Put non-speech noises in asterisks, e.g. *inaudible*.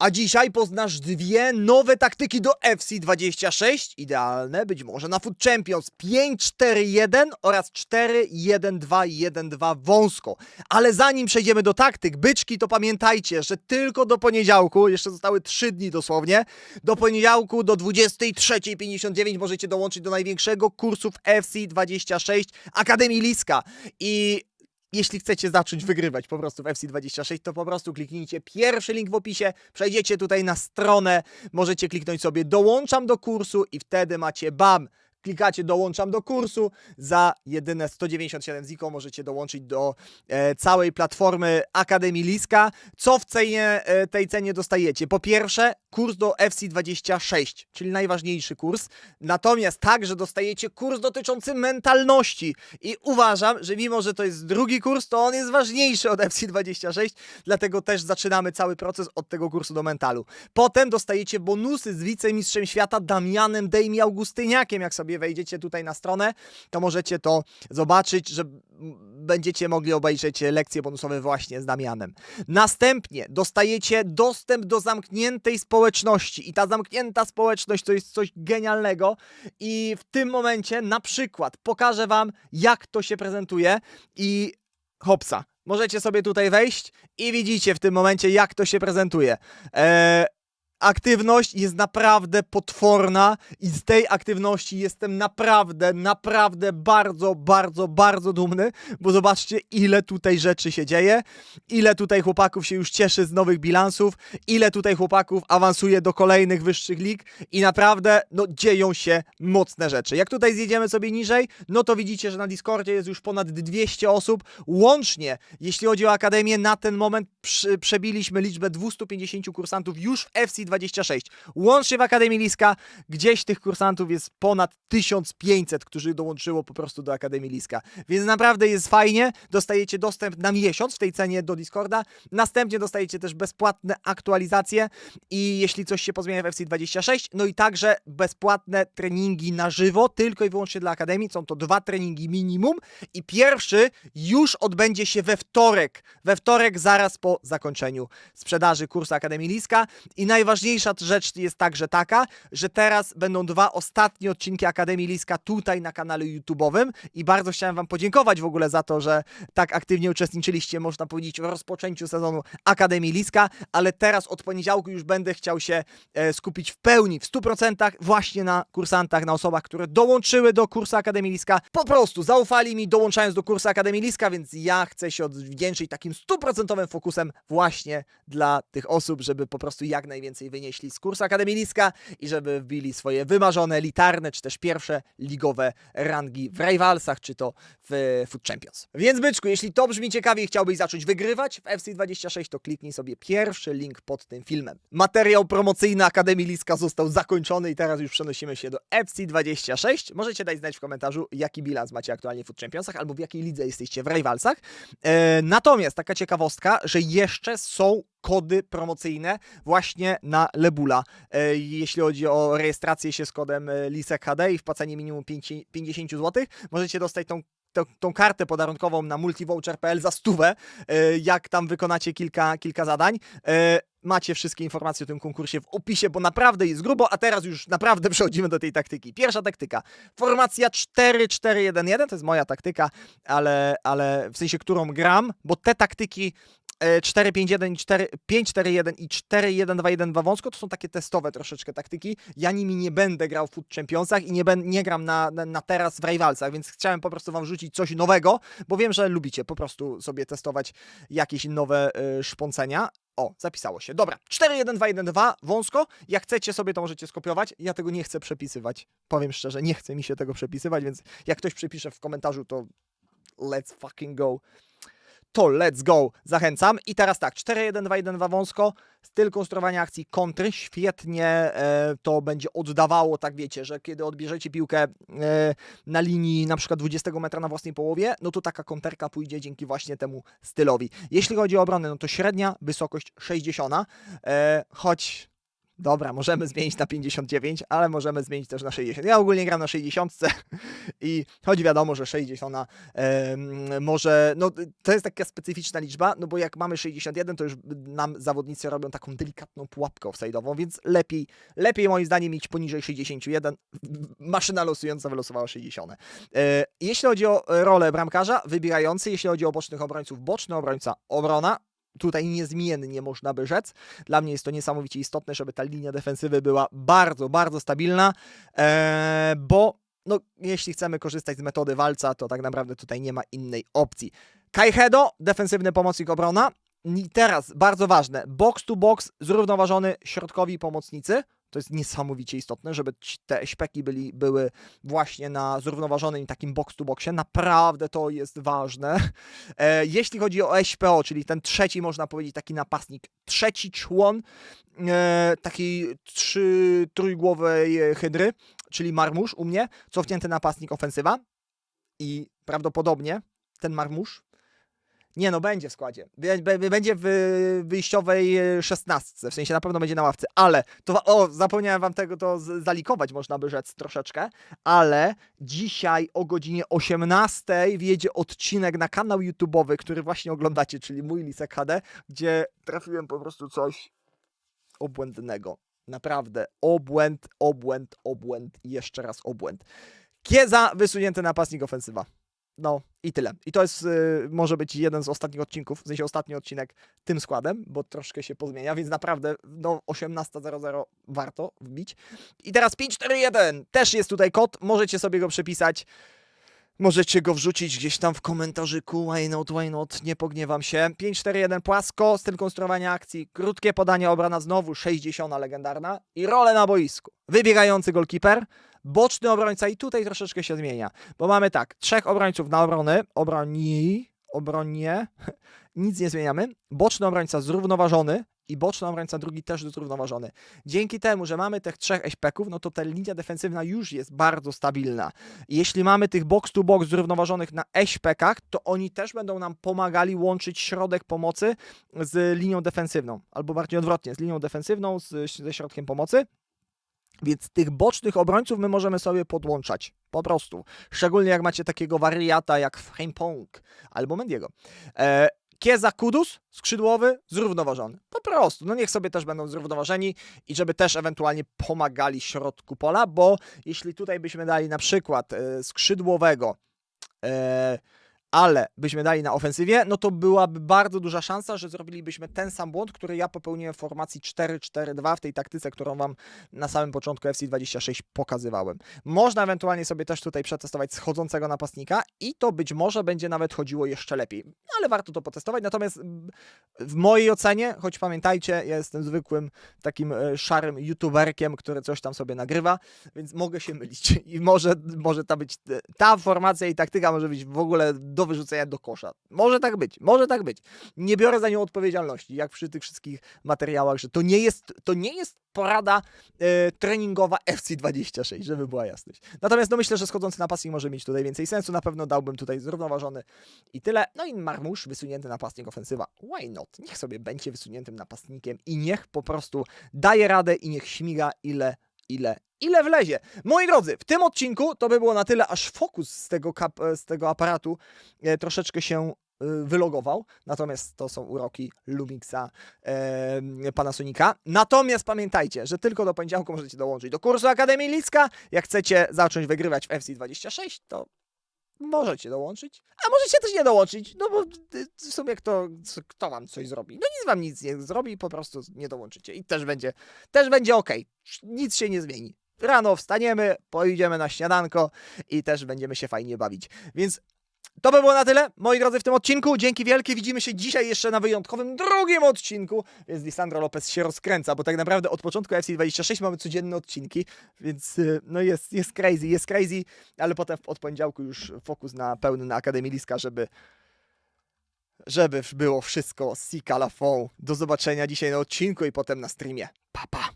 A dzisiaj poznasz dwie nowe taktyki do FC26, idealne być może na Food Champions 5-4-1 oraz 4-1-2-1-2 wąsko. Ale zanim przejdziemy do taktyk, byczki, to pamiętajcie, że tylko do poniedziałku, jeszcze zostały 3 dni dosłownie, do poniedziałku do 23.59 możecie dołączyć do największego kursu w FC26 Akademii Liska. I jeśli chcecie zacząć wygrywać po prostu w FC26, to po prostu kliknijcie pierwszy link w opisie, przejdziecie tutaj na stronę, możecie kliknąć sobie dołączam do kursu i wtedy macie bam, klikacie dołączam do kursu, za jedyne 197 ziko możecie dołączyć do e, całej platformy Akademii Liska. Co w cenie, e, tej cenie dostajecie? Po pierwsze, kurs do FC26, czyli najważniejszy kurs, natomiast także dostajecie kurs dotyczący mentalności i uważam, że mimo, że to jest drugi kurs, to on jest ważniejszy od FC26, dlatego też zaczynamy cały proces od tego kursu do mentalu. Potem dostajecie bonusy z wicemistrzem świata Damianem Dejmi Augustyniakiem, jak sobie wejdziecie tutaj na stronę, to możecie to zobaczyć, że będziecie mogli obejrzeć lekcje bonusowe właśnie z Damianem. Następnie dostajecie dostęp do zamkniętej społeczności i ta zamknięta społeczność to jest coś genialnego i w tym momencie na przykład pokażę wam jak to się prezentuje i hopsa. Możecie sobie tutaj wejść i widzicie w tym momencie jak to się prezentuje. Eee, aktywność jest naprawdę potworna i z tej aktywności jestem naprawdę, naprawdę bardzo, bardzo, bardzo dumny, bo zobaczcie ile tutaj rzeczy się dzieje, ile tutaj chłopaków się już cieszy z nowych bilansów, ile tutaj chłopaków awansuje do kolejnych wyższych lig i naprawdę, no dzieją się mocne rzeczy. Jak tutaj zjedziemy sobie niżej, no to widzicie, że na Discordzie jest już ponad 200 osób, łącznie, jeśli chodzi o Akademię, na ten moment przebiliśmy liczbę 250 kursantów już w FC26. Łącznie w Akademii Liska gdzieś tych kursantów jest ponad 1500, którzy dołączyło po prostu do Akademii Liska. Więc naprawdę jest fajnie. Dostajecie dostęp na miesiąc w tej cenie do Discorda. Następnie dostajecie też bezpłatne aktualizacje i jeśli coś się pozmienia w FC26, no i także bezpłatne treningi na żywo, tylko i wyłącznie dla Akademii. Są to dwa treningi minimum i pierwszy już odbędzie się we wtorek. We wtorek zaraz po zakończeniu sprzedaży kursu Akademii Liska i najważniejsza rzecz jest także taka, że teraz będą dwa ostatnie odcinki Akademii Liska tutaj na kanale YouTube'owym i bardzo chciałem Wam podziękować w ogóle za to, że tak aktywnie uczestniczyliście, można powiedzieć, w rozpoczęciu sezonu Akademii Liska, ale teraz od poniedziałku już będę chciał się e, skupić w pełni, w 100% właśnie na kursantach, na osobach, które dołączyły do kursu Akademii Liska. Po prostu zaufali mi dołączając do kursu Akademii Liska, więc ja chcę się odwdzięczyć takim stuprocentowym fokusem właśnie dla tych osób, żeby po prostu jak najwięcej wynieśli z kursu Akademii Liska i żeby wbili swoje wymarzone, elitarne, czy też pierwsze ligowe rangi w Rivalsach, czy to w Food Champions. Więc byczku, jeśli to brzmi ciekawie i chciałbyś zacząć wygrywać w FC26, to kliknij sobie pierwszy link pod tym filmem. Materiał promocyjny Akademii Liska został zakończony i teraz już przenosimy się do FC26. Możecie dać znać w komentarzu, jaki bilans macie aktualnie w Food Championsach albo w jakiej lidze jesteście w Rivalsach. E, natomiast taka ciekawostka, że jeszcze są kody promocyjne właśnie na Lebula. E, jeśli chodzi o rejestrację się z kodem e, Lisek HD i wpłacenie minimum 5, 50 zł, możecie dostać tą tą, tą kartę podarunkową na multivoucher.pl za stówę, e, jak tam wykonacie kilka, kilka zadań. Macie wszystkie informacje o tym konkursie w opisie, bo naprawdę jest grubo, a teraz już naprawdę *laughs* przechodzimy do tej taktyki. Pierwsza taktyka. Formacja 4-4-1-1, to jest moja taktyka, ale, ale w sensie którą gram, bo te taktyki e, 4-5-1, 4 5-4-1 i 4-1-2-1-2 wąsko to są takie testowe troszeczkę taktyki. Ja nimi nie będę grał w Food Championsach i nie, ben, nie gram na, na, na teraz w Rivalsach, więc chciałem po prostu wam rzucić coś nowego, bo wiem, że lubicie po prostu sobie testować jakieś nowe y, szponcenia. O, zapisało się. Dobra, 4-1-2-1-2, wąsko. Jak chcecie sobie to możecie skopiować. Ja tego nie chcę przepisywać. Powiem szczerze, nie chce mi się tego przepisywać, więc jak ktoś przepisze w komentarzu, to let's fucking go. To let's go. Zachęcam. I teraz tak, 4-1-2-1-2 wąsko. Styl konstruowania akcji kontry. Świetnie e, to będzie oddawało, tak wiecie, że kiedy odbierzecie piłkę e, na linii na przykład 20 metra na własnej połowie, no to taka konterka pójdzie dzięki właśnie temu stylowi. Jeśli chodzi o obronę, no to średnia wysokość 60, e, choć Dobra, możemy zmienić na 59, ale możemy zmienić też na 60. Ja ogólnie gram na 60 *laughs* i choć wiadomo, że 60 em, może, no to jest taka specyficzna liczba, no bo jak mamy 61, to już nam zawodnicy robią taką delikatną pułapkę offside'ową, więc lepiej, lepiej moim zdaniem mieć poniżej 61. Maszyna losująca wylosowała 60. E, jeśli chodzi o rolę bramkarza, wybierający, jeśli chodzi o bocznych obrońców, boczny obrońca, obrona, tutaj niezmiennie można by rzec. Dla mnie jest to niesamowicie istotne, żeby ta linia defensywy była bardzo, bardzo stabilna, e, bo no, jeśli chcemy korzystać z metody walca, to tak naprawdę tutaj nie ma innej opcji. Kajhedo, defensywny pomocnik obrona. I teraz, bardzo ważne, box to box, zrównoważony środkowi pomocnicy. To jest niesamowicie istotne, żeby te śpeki byli, były właśnie na zrównoważonym takim box to boxie. Naprawdę to jest ważne. E, jeśli chodzi o SPO, czyli ten trzeci, można powiedzieć, taki napastnik, trzeci człon e, takiej trzy, trójgłowej hydry, czyli marmusz u mnie, cofnięty napastnik ofensywa i prawdopodobnie ten marmusz nie no, będzie w składzie. Bę- bę- Będzie w wyjściowej e, szesnastce, w sensie na pewno będzie na ławce, ale to, o, zapomniałem wam tego to zalikować, można by rzec troszeczkę, ale dzisiaj o godzinie 18 wjedzie odcinek na kanał YouTube'owy, który właśnie oglądacie, czyli mój Lisek HD, gdzie trafiłem po prostu coś obłędnego. Naprawdę, obłęd, obłęd, obłęd i jeszcze raz obłęd. Kieza, wysunięty napastnik ofensywa. No i tyle. I to jest, y, może być jeden z ostatnich odcinków, w sensie ostatni odcinek tym składem, bo troszkę się pozmienia, więc naprawdę no 18.00 warto wbić. I teraz 541, też jest tutaj kod, możecie sobie go przepisać. Możecie go wrzucić gdzieś tam w komentarzyku, why not, why not, nie pogniewam się. 541 płasko, styl konstruowania akcji, krótkie podanie, obrona znowu 60 legendarna i role na boisku. Wybiegający golkiper, boczny obrońca i tutaj troszeczkę się zmienia, bo mamy tak, trzech obrońców na obrony, obroni, obronie, *laughs* nic nie zmieniamy, boczny obrońca zrównoważony i boczny obrońca drugi też zrównoważony. Dzięki temu, że mamy tych trzech eśpeków, no to ta linia defensywna już jest bardzo stabilna. Jeśli mamy tych box to box zrównoważonych na eśpekach, to oni też będą nam pomagali łączyć środek pomocy z linią defensywną, albo bardziej odwrotnie, z linią defensywną z, ze środkiem pomocy. Więc tych bocznych obrońców my możemy sobie podłączać. Po prostu. Szczególnie jak macie takiego wariata jak Frimpong albo Mendiego. E, Kieza Kudus, skrzydłowy, zrównoważony. Po prostu. No niech sobie też będą zrównoważeni i żeby też ewentualnie pomagali środku pola, bo jeśli tutaj byśmy dali na przykład e, skrzydłowego, e, ale byśmy dali na ofensywie, no to byłaby bardzo duża szansa, że zrobilibyśmy ten sam błąd, który ja popełniłem w formacji 4-4-2 w tej taktyce, którą wam na samym początku FC26 pokazywałem. Można ewentualnie sobie też tutaj przetestować schodzącego napastnika i to być może będzie nawet chodziło jeszcze lepiej, ale warto to potestować. Natomiast w mojej ocenie, choć pamiętajcie, ja jestem zwykłym takim e, szarym youtuberkiem, który coś tam sobie nagrywa, więc mogę się mylić *laughs* i może, może ta być, ta formacja i taktyka może być w ogóle do wyrzucenia do kosza. Może tak być, może tak być. Nie biorę za nią odpowiedzialności, jak przy tych wszystkich materiałach, że to nie jest, to nie jest porada e, treningowa FC26, żeby była jasność. Natomiast no myślę, że schodzący napastnik może mieć tutaj więcej sensu, na pewno dałbym tutaj zrównoważony i tyle. No i Marmusz, wysunięty napastnik ofensywa, why not? Niech sobie będzie wysuniętym napastnikiem i niech po prostu daje radę i niech śmiga ile, ile, ile wlezie. Moi drodzy, w tym odcinku to by było na tyle, aż fokus z tego, kap, z tego aparatu e, troszeczkę się e, wylogował, natomiast to są uroki Lumixa e, Panasonica. Natomiast pamiętajcie, że tylko do poniedziałku możecie dołączyć do kursu Akademii Licka. Jak chcecie zacząć wygrywać w FC26, to możecie dołączyć, a możecie też nie dołączyć, no bo w sumie kto, kto wam coś zrobi? No nic wam nic nie zrobi, po prostu nie dołączycie i też będzie, też będzie ok, nic się nie zmieni. Rano wstaniemy, pojedziemy na śniadanko i też będziemy się fajnie bawić. Więc to by było na tyle, moi drodzy, w tym odcinku. Dzięki wielkie. Widzimy się dzisiaj jeszcze na wyjątkowym drugim odcinku. Więc Lisandro Lopez się rozkręca, bo tak naprawdę od początku FC26 mamy codzienne odcinki, więc y, no jest, jest crazy, jest crazy, ale potem od poniedziałku już fokus na pełny na Akademii Liska, żeby żeby było wszystko Sika Lafon. Do zobaczenia dzisiaj na odcinku i potem na streamie. Pa, pa.